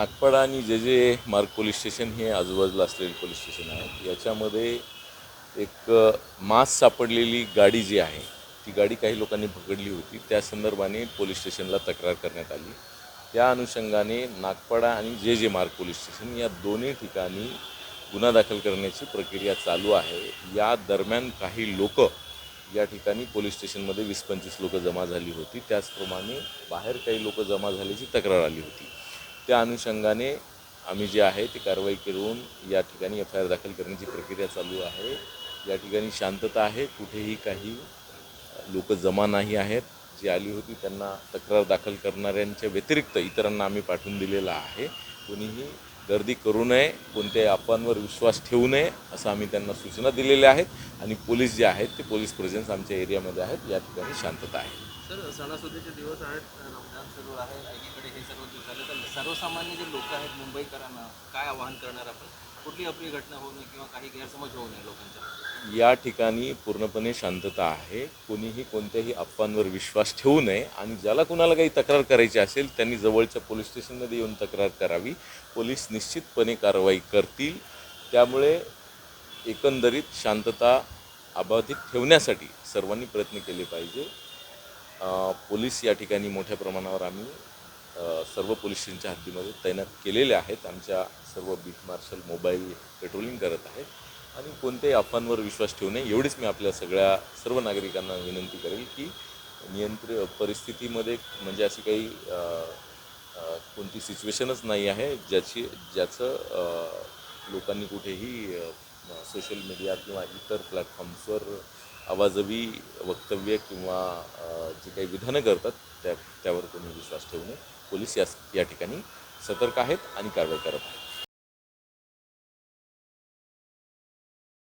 नागपाडा आणि जे जे मार्ग पोलीस स्टेशन हे आजूबाजूला असलेले पोलीस स्टेशन आहे याच्यामध्ये एक मास सापडलेली गाडी जी आहे ती गाडी काही लोकांनी पकडली होती. त्या संदर्भाने पोलीस स्टेशनला तक्रार करण्यात आली. त्या अनुषंगाने नागपाडा आणि जे जे मार्ग पोलीस स्टेशन या दोन्ही ठिकाणी गुन्हा दाखल करण्याची प्रक्रिया चालू आहे. या दरम्यान काही लोक या ठिकाणी पोलीस स्टेशनमध्ये वीस पंचवीस लोकं जमा झाली होती. त्याचप्रमाणे बाहेर काही लोकं जमा झाल्याची तक्रार आली होती. त्या अनुषंगाने आम्ही जे आहे ती कारवाई करून या ठिकाणी एफ आय आर दाखल करण्याची प्रक्रिया चालू आहे. या ठिकाणी शांतता आहे. कुठेही काही लोक जमा नाही आहेत. जी आली होती त्यांना तक्रार दाखल करणाऱ्यांच्या व्यतिरिक्त इतरांना आम्ही पाठवून दिलेला आहे. कोणीही गर्दी करू नये. कोणत्याही अफवांवर विश्वास ठेवू नये असं आम्ही त्यांना सूचना दिलेल्या आहेत. आणि पोलीस जे आहेत ते पोलीस प्रेझेन्स आमच्या एरियामध्ये आहेत. या ठिकाणी शांतता आहे. सर सणासुदीचे दिवस आहेत. रमजान सुरू आहे. एकीकडे हे सर्व सर्वसामान्य जे लोक आहेत मुंबईकरांना काय आवाहन करणार आपण? कुठली अप्रिय घटना होऊ नये किंवा काही गैरसमज होऊ नये लोकांच्या या ठिकाणी पूर्णपणे शांतता आहे. कोणीही कोणत्याही अफवांवर विश्वास ठेवू नये आणि ज्याला कुणाला काही तक्रार करायची असेल त्यांनी जवळच्या पोलीस स्टेशनमध्ये येऊन तक्रार करावी. पोलीस निश्चितपणे कारवाई करतील. त्यामुळे एकंदरीत शांतता अबाधित ठेवण्यासाठी सर्वांनी प्रयत्न केले पाहिजे. पोलीस या ठिकाणी मोठ्या प्रमाणावर आम्ही सर्व पोलीस स्टेशनच्या हद्दीमध्ये तैनात केलेले आहेत. आमच्या सर्व बीट मार्शल मोबाईल पेट्रोलिंग करत आहेत. आणि कोणत्याही अफवांवर विश्वास ठेवू नये एवढीच मी आपल्या सगळ्या सर्व नागरिकांना विनंती करेल की नियंत्रित परिस्थितीमध्ये म्हणजे अशी काही कोणती सिच्युएशनच नाही आहे ज्याची ज्याचं लोकांनी कुठेही सोशल मीडिया किंवा इतर प्लॅटफॉर्म्सवर आवाजवी वक्तव्य किंवा जी काही विधानं करतात त्या त्यावर कोणी विश्वास ठेवू नये. पोलीस या या ठिकाणी सतर्क आहेत आणि कारवाई करत आहेत.